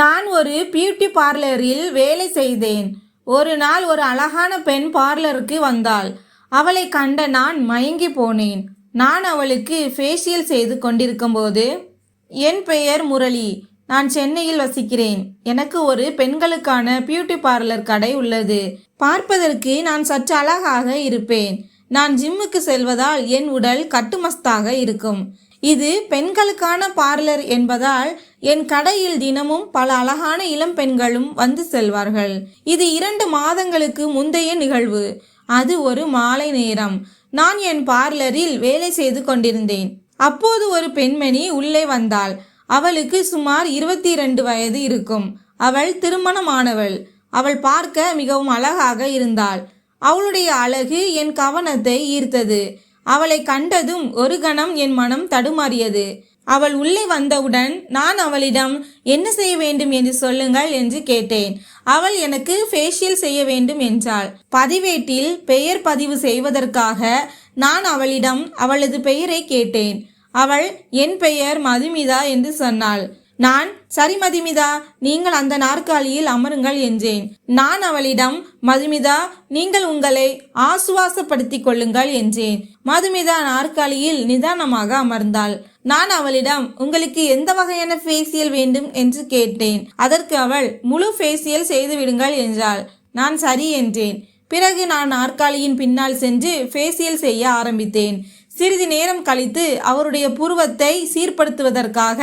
நான் ஒரு பியூட்டி பார்லரில் வேலை செய்தேன். ஒரு நாள் ஒரு அழகான பெண் பார்லருக்கு வந்தாள். அவளை கண்ட நான் மயங்கி போனேன். நான் அவளுக்கு ஃபேஷியல் செய்து கொண்டிருக்கும்போது என் பெயர் முரளி. நான் சென்னையில் வசிக்கிறேன். எனக்கு ஒரு பெண்களுக்கான பியூட்டி பார்லர் கடை உள்ளது. பார்ப்பதற்கு நான் சற்று அழகாக இருப்பேன். நான் ஜிம்முக்கு செல்வதால் என் உடல் கட்டுமஸ்தாக இருக்கும். இது பெண்களுக்கான பார்லர் என்பதால் என் கடையில் தினமும் பல அழகான இளம் பெண்களும் வந்து செல்வார்கள். இது இரண்டு மாதங்களுக்கு முந்தைய நிகழ்வு. அது ஒரு மாலை நேரம். நான் என் பார்லரில் வேலை செய்து கொண்டிருந்தேன். அப்போது ஒரு பெண்மணி உள்ளே வந்தாள். அவளுக்கு சுமார் இருபத்தி இரண்டு வயது இருக்கும். அவள் திருமணமானவள். அவள் பார்க்க மிகவும் அழகாக இருந்தாள். அவளுடைய அழகு என் கவனத்தை ஈர்த்தது. அவளை கண்டதும் ஒரு கணம் என் மனம் தடுமாறியது. அவள் உள்ளே வந்தவுடன் நான் அவளிடம் என்ன செய்ய வேண்டும் என்று சொல்லுங்கள் என்று கேட்டேன். அவள் எனக்கு ஃபேஷியல் செய்ய வேண்டும் என்றாள். பதிவேட்டில் பெயர் பதிவு செய்வதற்காக நான் அவளிடம் அவளது பெயரை கேட்டேன். அவள் என் பெயர் மதுமிதா என்று சொன்னாள். நான் சரி மதுமிதா நீங்கள் அந்த நாற்காலியில் அமருங்கள் என்றேன். நான் அவளிடம் மதுமிதா நீங்கள் உங்களை ஆசுவாசப்படுத்திக் கொள்ளுங்கள் என்றேன். மதுமிதா நாற்காலியில் நிதானமாக அமர்ந்தாள். நான் அவளிடம் உங்களுக்கு எந்த வகையான ஃபேசியல் வேண்டும் என்று கேட்டேன். அதற்கு அவள் முழு ஃபேசியல் செய்து விடுங்கள் என்றாள். நான் சரி என்றேன். பிறகு நான் நாற்காலியின் பின்னால் சென்று ஃபேசியல் செய்ய ஆரம்பித்தேன். சிறிது நேரம் கழித்து அவருடைய புருவத்தை சீர்படுத்துவதற்காக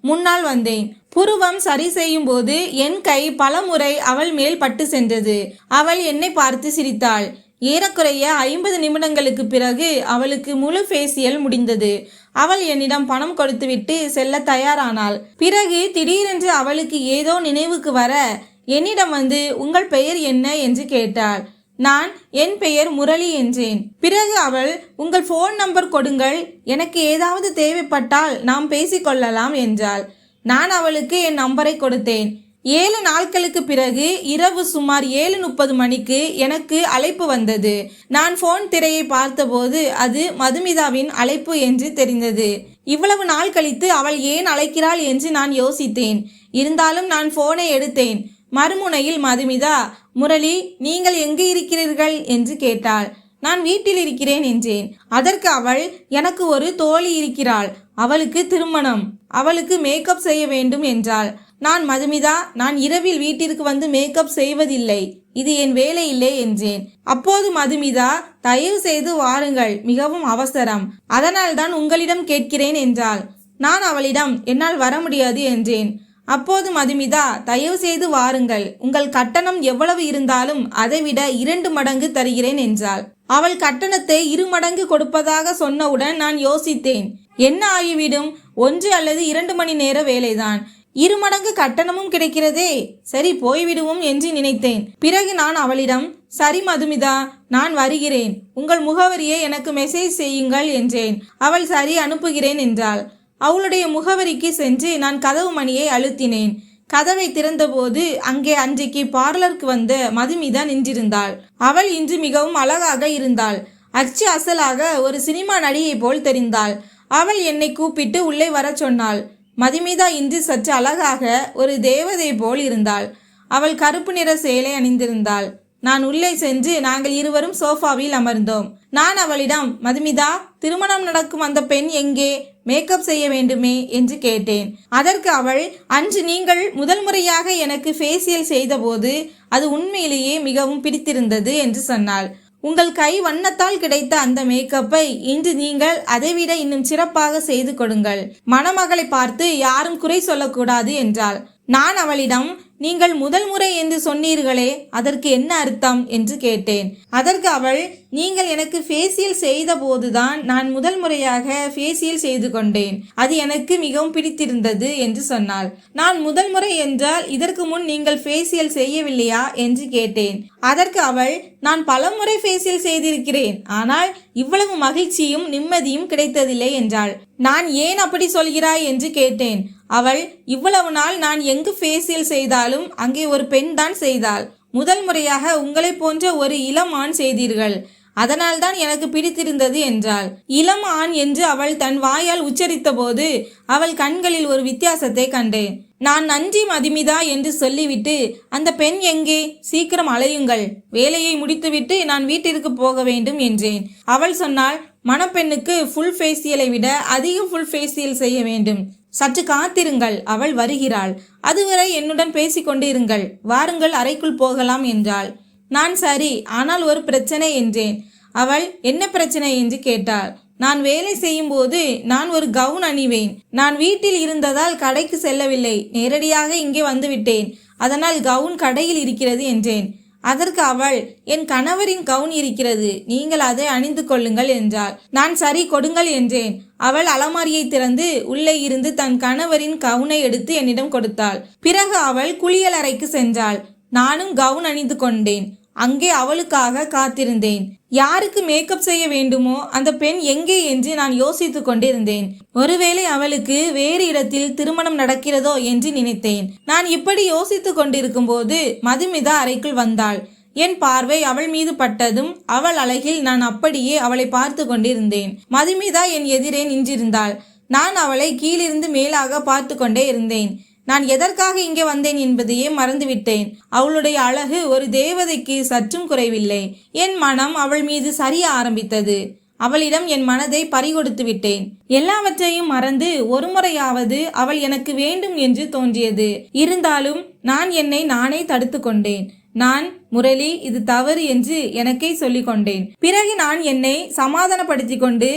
முன்னால் வந்தேன். புருவம் சரி செய்யும் போது என் கை பலமுறை அவள் மேல் பட்டு சென்றது. அவள் என்னை பார்த்து சிரித்தாள். ஏறக்குறைய ஐம்பது நிமிடங்களுக்கு பிறகு அவளுக்கு முழு ஃபேசியல் முடிந்தது. அவள் என்னிடம் பணம் கொடுத்துவிட்டு செல்ல தயாரானாள். பிறகு திடீரென்று அவளுக்கு ஏதோ நினைவுக்கு வர என்னிடம் வந்து உங்கள் பெயர் என்ன? என்று கேட்டாள். நான் என் பெயர் முரளி என்றேன். பிறகு அவள் உங்கள் ஃபோன் நம்பர் கொடுங்கள். எனக்கு ஏதாவது தேவைப்பட்டால் நாம் பேசிக்கொள்ளலாம் என்றாள். நான் அவளுக்கு என் நம்பரை கொடுத்தேன். ஏழு நாட்களுக்கு பிறகு இரவு சுமார் ஏழு முப்பது மணிக்கு எனக்கு அழைப்பு வந்தது. நான் ஃபோன் திரையை பார்த்தபோது அது மதுமிதாவின் அழைப்பு என்று தெரிந்தது. இவ்வளவு நாள் கழித்து அவள் ஏன் அழைக்கிறாள் என்று நான் யோசித்தேன். இருந்தாலும் நான் ஃபோனை எடுத்தேன். மறுமுனையில் மதுமிதா முரளி நீங்கள் எங்கு இருக்கிறீர்கள்? என்று கேட்டாள். நான் வீட்டில் இருக்கிறேன் என்றேன். அதற்கு அவள் எனக்கு ஒரு தோழி இருக்கிறாள். அவளுக்கு திருமணம். அவளுக்கு மேக்கப் செய்ய வேண்டும் என்றாள். நான் மதுமிதா நான் இரவில் வீட்டிற்கு வந்து மேக்கப் செய்வதில்லை. இது என் வேலை இல்லை என்றேன். அப்போது மதுமிதா தயவு செய்து வாருங்கள். மிகவும் அவசரம். அதனால் தான் உங்களிடம் கேட்கிறேன் என்றாள். நான் அவளிடம் என்னால் வர முடியாது என்றேன். அப்போது மதுமிதா தயவு செய்து வாருங்கள். உங்கள் கட்டணம் எவ்வளவு இருந்தாலும் அதைவிட இரண்டு மடங்கு தருகிறேன் என்றாள். அவள் கட்டணத்தை இரு மடங்கு கொடுப்பதாக சொன்னவுடன் நான் யோசித்தேன். என்ன ஆகிவிடும்? ஒன்று அல்லது இரண்டு மணி நேர வேலைதான். இரு மடங்கு கட்டணமும் கிடைக்கிறதே. சரி போய்விடுவோம் என்று நினைத்தேன். பிறகு நான் அவளிடம் சரி மதுமிதா நான் வருகிறேன். உங்கள் முகவரியை எனக்கு மெசேஜ் செய்யுங்கள் என்றேன். அவள் சரி அனுப்புகிறேன் என்றாள். அவளுடைய முகவரிக்கு சென்று நான் கதவு மணியை அழுத்தினேன். கதவை திறந்தபோது அங்கே அன்றைக்கு பார்லருக்கு வந்த மதுமிதா நின்றிருந்தாள். அவள் இன்று மிகவும் அழகாக இருந்தாள். அச்சு அசலாக ஒரு சினிமா நடிகை போல் தெரிந்தாள். அவள் என்னை கூப்பிட்டு உள்ளே வரச் சொன்னாள். மதுமிதா இன்று சற்று அழகாக ஒரு தேவதை போல் இருந்தாள். அவள் கருப்பு நிற சேலை அணிந்திருந்தாள். நான் உள்ளே சென்று நாங்கள் இருவரும் சோஃபாவில் அமர்ந்தோம். நான் அவளிடம் மதுமிதா திருமணம் நடக்கும் அந்த பெண் எங்கே? மேக்கப் செய்ய வேண்டுமே? என்று கேட்டேன். அதற்கு அவள் அன்று நீங்கள் முதல் முறையாக எனக்கு ஃபேசியல் செய்தபோது அது உண்மையிலேயே மிகவும் பிடித்திருந்தது என்று சொன்னாள். உங்கள் கை வண்ணத்தால் கிடைத்த அந்த மேக்கப்பை இன்று நீங்கள் அதைவிட இன்னும் சிறப்பாக செய்து கொடுங்கள். மணமகளை பார்த்து யாரும் குறை சொல்லக்கூடாது என்றாள். நான் அவளிடம் நீங்கள் முதல் முறை என்று சொன்னீர்களே அதற்கு என்ன அர்த்தம்? என்று கேட்டேன். அதற்கு அவள் நீங்கள் எனக்கு ஃபேசியல் செய்த போதுதான் நான் முதல் முறையாக ஃபேசியல் செய்து கொண்டேன். அது எனக்கு மிகவும் பிடித்திருந்தது என்று சொன்னாள். நான் முதல் முறை என்றால் இதற்கு முன் நீங்கள் ஃபேசியல் செய்யவில்லையா என்று கேட்டேன். அதற்கு அவள் நான் பலமுறை ஃபேசியல் செய்திருக்கிறேன். ஆனால் இவ்வளவு மகிழ்ச்சியும் நிம்மதியும் கிடைத்ததில்லை என்றாள். நான் ஏன் அப்படி சொல்கிறாய் என்று கேட்டேன். அவள் இவ்வளவு நாள் நான் எங்கு ஃபேசியல் செய்தாலும் அங்கே ஒரு பெண் தான் செய்தாள். முதல் முறையாக உங்களைப் போன்ற ஒரு இளம் ஆண் செய்தீர்கள். அதனால்தான் எனக்கு பிடித்திருந்தது என்றாள். இளம் ஆண் என்று அவள் தன் வாயால் உச்சரித்த போது அவள் கண்களில் ஒரு வித்தியாசத்தை கண்டேன். நான் நன்றி மதிமிதா என்று சொல்லிவிட்டு அந்த பெண் எங்கே? சீக்கிரம் அலையுங்கள். வேலையை முடித்துவிட்டு நான் வீட்டிற்கு போக வேண்டும் என்றேன். அவள் சொன்னாள் மணப்பெண்ணுக்கு ஃபுல் ஃபேஷியலை விட அதிக ஃபுல் ஃபேஷியல் செய்ய வேண்டும். சற்று காத்திருங்கள் அவள் வருகிறாள். அதுவரை என்னுடன் பேசிக்கொண்டு இருங்கள் வாருங்கள் அறைக்குள் போகலாம் என்றாள். நான் சரி ஆனால் ஒரு பிரச்சனை என்றேன். அவள் என்ன பிரச்சனை? என்று கேட்டாள். நான் வேலை செய்யும் போது நான் ஒரு கவுன் அணிவேன். நான் வீட்டில் இருந்ததால் கடைக்கு செல்லவில்லை. நேரடியாக இங்கே வந்துவிட்டேன். அதனால் கவுன் கடையில் இருக்கிறது என்றேன். அதற்கு அவள் என் கணவரின் கவுன் இருக்கிறது. நீங்கள் அதை அணிந்து கொள்ளுங்கள் என்றாள். நான் சரி கொடுங்கள் என்றேன். அவள் அலமாரியை திறந்து உள்ளே இருந்து தன் கணவரின் கவுனை எடுத்து என்னிடம் கொடுத்தாள். பிறகு அவள் குளியலறைக்கு சென்றாள். நானும் கவுன் அணிந்து கொண்டேன். அங்கே அவளுக்காக காத்திருந்தேன். யாருக்கு மேக்கப் செய்ய வேண்டுமோ அந்த பெண் எங்கே என்று நான் யோசித்துக் கொண்டிருந்தேன். ஒருவேளை அவளுக்கு வேறு இடத்தில் திருமணம் நடக்கிறதோ என்று நினைத்தேன். நான் இப்படி யோசித்துக் கொண்டிருக்கும் போது மதுமிதா அறைக்குள் வந்தாள். என் பார்வை அவள் மீது பட்டதும் அவள் அழகில் நான் அப்படியே அவளை பார்த்து கொண்டிருந்தேன். மதுமிதா என் எதிரே நின்றிருந்தாள். நான் அவளை கீழிருந்து மேலாக பார்த்து கொண்டே இருந்தேன். நான் எதற்காக இங்கே வந்தேன் என்பதையே மறந்துவிட்டேன். அவளுடைய அழகு ஒரு தேவதைக்கு சற்றும் குறைவில்லை. என் மனம் அவள் மீது சரிய ஆரம்பித்தது. அவளிடம் என் மனதை பறிகொடுத்து விட்டேன் எல்லாவற்றையும் மறந்து ஒருமுறையாவது அவள் எனக்கு வேண்டும் என்று தோன்றியது. இருந்தாலும் நான் என்னை நானே தடுத்து கொண்டேன். நான் முரளி இது தவறு என்று எனக்கே சொல்லிக் கொண்டேன். பிறகு நான் என்னை சமாதானப்படுத்தி கொண்டு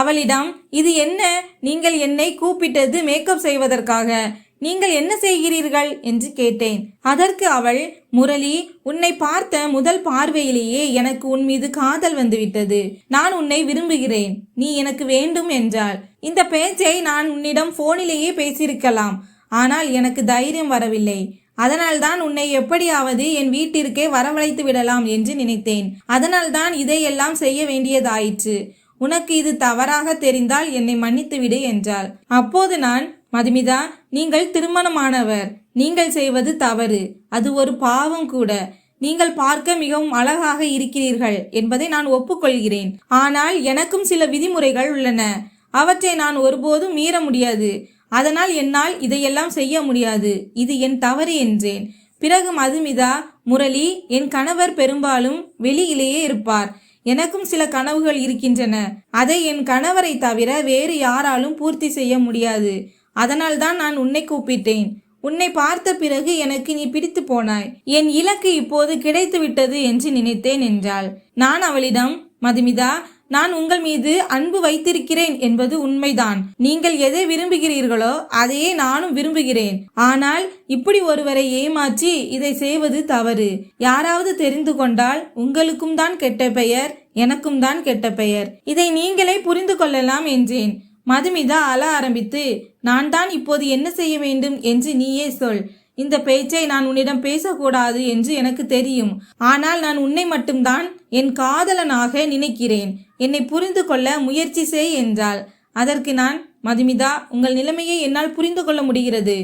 அவளிடம் இது என்ன? நீங்கள் என்னை கூப்பிட்டது மேக்கப் செய்வதற்காக. நீங்கள் என்ன செய்கிறீர்கள்? என்று கேட்டேன். அதற்கு அவள் முரளி உன்னை பார்த்த முதல் பார்வையிலேயே எனக்கு உன் மீது காதல் வந்துவிட்டது. நான் உன்னை விரும்புகிறேன். நீ எனக்கு வேண்டும் என்றாள். இந்த பேச்சை நான் உன்னிடம் போனிலேயே பேசியிருக்கலாம். ஆனால் எனக்கு தைரியம் வரவில்லை. அதனால்தான் உன்னை எப்படியாவது என் வீட்டிற்கே வரவழைத்து விடலாம் என்று நினைத்தேன். அதனால்தான் இதையெல்லாம் செய்ய வேண்டியதாயிற்று. உனக்கு இது தவறாக தெரிந்தால் என்னை மன்னித்து விடு என்றாள். அப்போது நான் மதுமிதா நீங்கள் திருமணமானவர். நீங்கள் செய்வது தவறு. அது ஒரு பாவம் கூட. நீங்கள் பார்க்க மிகவும் அழகாக இருக்கிறீர்கள் என்பதை நான் ஒப்புக்கொள்கிறேன். ஆனால் எனக்கும் சில விதிமுறைகள் உள்ளன. அவற்றை நான் ஒருபோதும் மீற முடியாது. அதனால் என்னால் இதையெல்லாம் செய்ய முடியாது. இது என் தவறு என்றேன். பிறகு மதுமிதா முரளி என் கணவர் பெரும்பாலும் வெளியிலேயே இருப்பார். எனக்கும் சில கனவுகள் இருக்கின்றன. அதை என் கணவரை தவிர வேறு யாராலும் பூர்த்தி செய்ய முடியாது. அதனால்தான் நான் உன்னை கூப்பிட்டேன். உன்னை பார்த்த பிறகு எனக்கு நீ பிடித்து போனாய். என் இலக்கு இப்போது கிடைத்து விட்டது என்று நினைத்தேன் என்றாள். நான் அவளிடம் மதுமிதா நான் உங்கள் மீது அன்பு வைத்திருக்கிறேன் என்பது உண்மைதான். நீங்கள் எதை விரும்புகிறீர்களோ அதையே நானும் விரும்புகிறேன். ஆனால் இப்படி ஒருவரை ஏமாற்றி இதை செய்வது தவறு. யாராவது தெரிந்து கொண்டால் உங்களுக்கும் தான் கெட்ட பெயர் எனக்கும் தான் கெட்ட பெயர். இதை நீங்களே புரிந்து கொள்ளலாம் என்றேன். மதுமிதா அழ ஆரம்பித்து நான் தான் இப்போது என்ன செய்ய வேண்டும் என்று நீயே சொல். இந்த பேச்சை நான் உன்னிடம் பேசக்கூடாது என்று எனக்கு தெரியும். ஆனால் நான் உன்னை மட்டும்தான் என் காதலனாக நினைக்கிறேன். என்னை புரிந்து கொள்ள முயற்சி செய் என்றாள். அதற்கு நான் மதுமிதா உங்கள் நிலைமையை என்னால் புரிந்து கொள்ள முடிகிறது.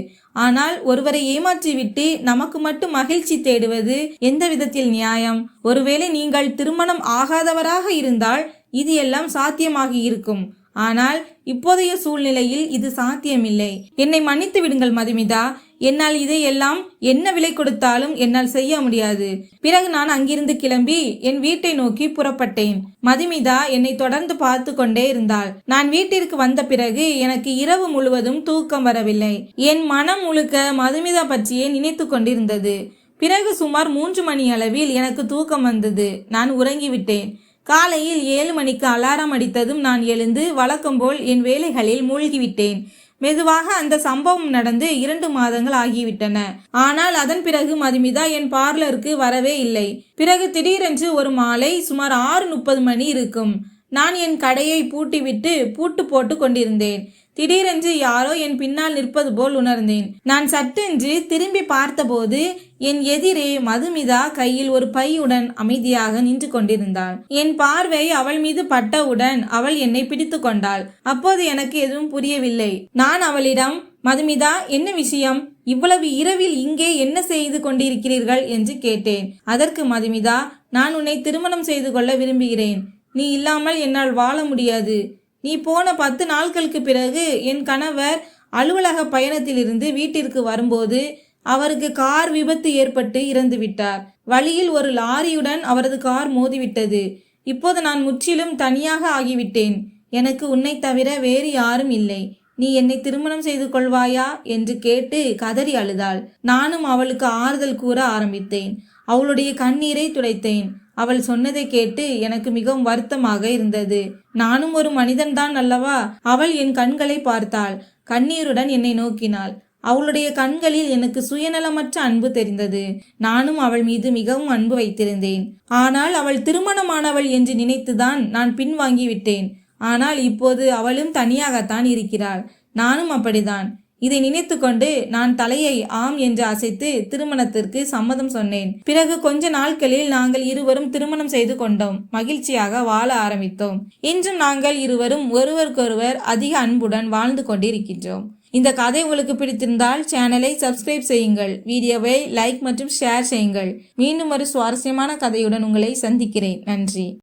ஆனால் ஒருவரை ஏமாற்றிவிட்டு நமக்கு மட்டும் மகிழ்ச்சி தேடுவது எந்த விதத்தில் நியாயம்? ஒருவேளை நீங்கள் திருமணம் ஆகாதவராக இருந்தால் இது எல்லாம் சாத்தியமாகி இருக்கும். ஆனால் இப்போதைய சூழ்நிலையில் இது சாத்தியமில்லை. என்னை மன்னித்து விடுங்கள் மதுமிதா. என்னால் இதையெல்லாம் என்ன விலை கொடுத்தாலும் என்னால் செய்ய முடியாது. பிறகு நான் அங்கிருந்து கிளம்பி என் வீட்டை நோக்கி புறப்பட்டேன். மதுமிதா என்னை தொடர்ந்து பார்த்து கொண்டே இருந்தாள். நான் வீட்டிற்கு வந்த பிறகு எனக்கு இரவு முழுவதும் தூக்கம் வரவில்லை. என் மனம் முழுக்க மதுமிதா பற்றியே நினைத்து கொண்டிருந்தது. பிறகு சுமார் மூன்று மணி அளவில் எனக்கு தூக்கம் வந்தது. நான் உறங்கிவிட்டேன். காலையில் ஏழு மணிக்கு அலாரம் அடித்ததும் நான் எழுந்து வழக்கம்போல் என் வேலைகளில் மூழ்கிவிட்டேன். மெதுவாக அந்த சம்பவம் நடந்து இரண்டு மாதங்கள் ஆகிவிட்டன. ஆனால் அதன் பிறகு மதுமிதா என் பார்லருக்கு வரவே இல்லை. பிறகு திடீரென்று ஒரு மாலை சுமார் ஆறு முப்பது மணி இருக்கும். நான் என் கடையை பூட்டிவிட்டு பூட்டு போட்டு கொண்டிருந்தேன். திடீரென்று யாரோ என் பின்னால் நிற்பது போல் உணர்ந்தேன். நான் சட்டென்று திரும்பி பார்த்தபோது என் எதிரே மதுமிதா கையில் ஒரு பையுடன் அமைதியாக நின்று கொண்டிருந்தாள். என் பார்வை அவள் மீது பட்டவுடன் அவள் என்னை பிடித்து கொண்டாள். அப்போது எனக்கு எதுவும் புரியவில்லை. நான் அவளிடம் மதுமிதா என்ன விஷயம்? இவ்வளவு இரவில் இங்கே என்ன செய்து கொண்டிருக்கிறீர்கள்? என்று கேட்டேன். அதற்கு மதுமிதா நான் உன்னை திருமணம் செய்து கொள்ள விரும்புகிறேன். நீ இல்லாமல் என்னால் வாழ முடியாது. நீ போன பத்து நாட்களுக்கு பிறகு என் கணவர் அலுவலக பயணத்திலிருந்து வீட்டிற்கு வரும்போது அவருக்கு கார் விபத்து ஏற்பட்டு இறந்து விட்டார். வழியில் ஒரு லாரியுடன் அவரது கார் மோதிவிட்டது. இப்போது நான் முற்றிலும் தனியாக ஆகிவிட்டேன். எனக்கு உன்னை தவிர வேறு யாரும் இல்லை. நீ என்னை திருமணம் செய்து கொள்வாயா? என்று கேட்டு கதறி அழுதாள். நானும் அவளுக்கு ஆறுதல் கூற ஆரம்பித்தேன். அவளுடைய கண்ணீரை துடைத்தேன். அவள் சொன்னதை கேட்டு எனக்கு மிகவும் வருத்தமாக இருந்தது. நானும் ஒரு மனிதன்தான் அல்லவா? அவள் என் கண்களை பார்த்தாள். கண்ணீருடன் என்னை நோக்கினாள். அவளுடைய கண்களில் எனக்கு சுயநலமற்ற அன்பு தெரிந்தது. நானும் அவள் மீது மிகவும் அன்பு வைத்திருந்தேன். ஆனால் அவள் திருமணமானவள் என்று நினைத்துதான் நான் பின்வாங்கிவிட்டேன். ஆனால் இப்போது அவளும் தனியாகத்தான் இருக்கிறாள். நானும் அப்படிதான் இதை நினைத்துக்கொண்டு நான் தலையை ஆம் என்று அசைத்து திருமணத்திற்கு சம்மதம் சொன்னேன். பிறகு கொஞ்ச நாட்களில் நாங்கள் இருவரும் திருமணம் செய்து கொண்டோம். மகிழ்ச்சியாக வாழ ஆரம்பித்தோம். இன்றும் நாங்கள் இருவரும் ஒருவருக்கொருவர் அதிக அன்புடன் வாழ்ந்து கொண்டிருக்கின்றோம். இந்த கதை உங்களுக்கு பிடித்திருந்தால் சேனலை சப்ஸ்கிரைப் செய்யுங்கள். வீடியோவை லைக் மற்றும் ஷேர் செய்யுங்கள். மீண்டும் ஒரு சுவாரஸ்யமான கதையுடன் உங்களை சந்திக்கிறேன். நன்றி.